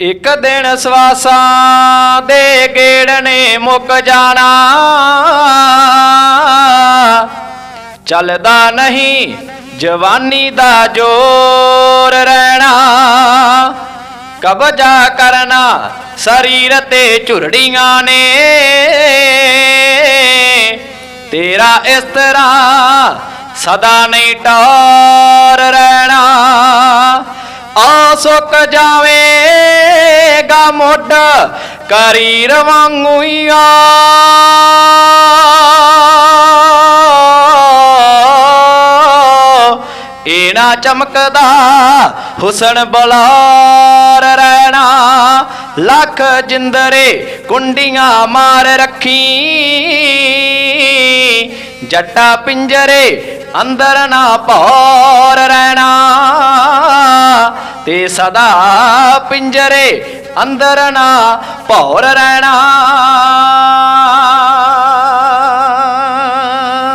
ਇੱਕ ਦਿਨ ਸਵਾਸਾਂ ਦੇ ਗੇੜ ਨੇ ਮੁੱਕ ਜਾਣਾ। ਚੱਲਦਾ ਨਹੀਂ ਜਵਾਨੀ ਦਾ ਜੋਰ ਰਹਿਣਾ। ਕਬਜ਼ਾ ਕਰਨਾ ਸਰੀਰ ਤੇ ਝੁਰੜੀਆਂ ਨੇ। ਤੇਰਾ ਇਸ ਤਰ੍ਹਾਂ ਸਦਾ ਨਹੀਂ ਟੋਰ ਰਹਿਣਾ। ਆ ਸੁੱਕ ਜਾਵੇ ਮੁੱਢ ਕਰੀਰ ਵਾਂਗੂਈਆ ਏਣਾ ਚਮਕਦਾ ਹੁਸਨ ਬਲਾਰ ਰਹਿਣਾ ਲੱਖ ਜਿੰਦਰੇ ਕੁੰਡੀਆਂ ਮਾਰ ਰੱਖੀ। ਜੱਟਾ ਪਿੰਜਰੇ ਅੰਦਰ ਨਾ ਭੌਰ ਰਹਿਣਾ ਤੇ ਸਦਾ ਪਿੰਜਰੇ ਅੰਦਰ ਨਾ ਭੌਰ ਰਹਿਣਾ।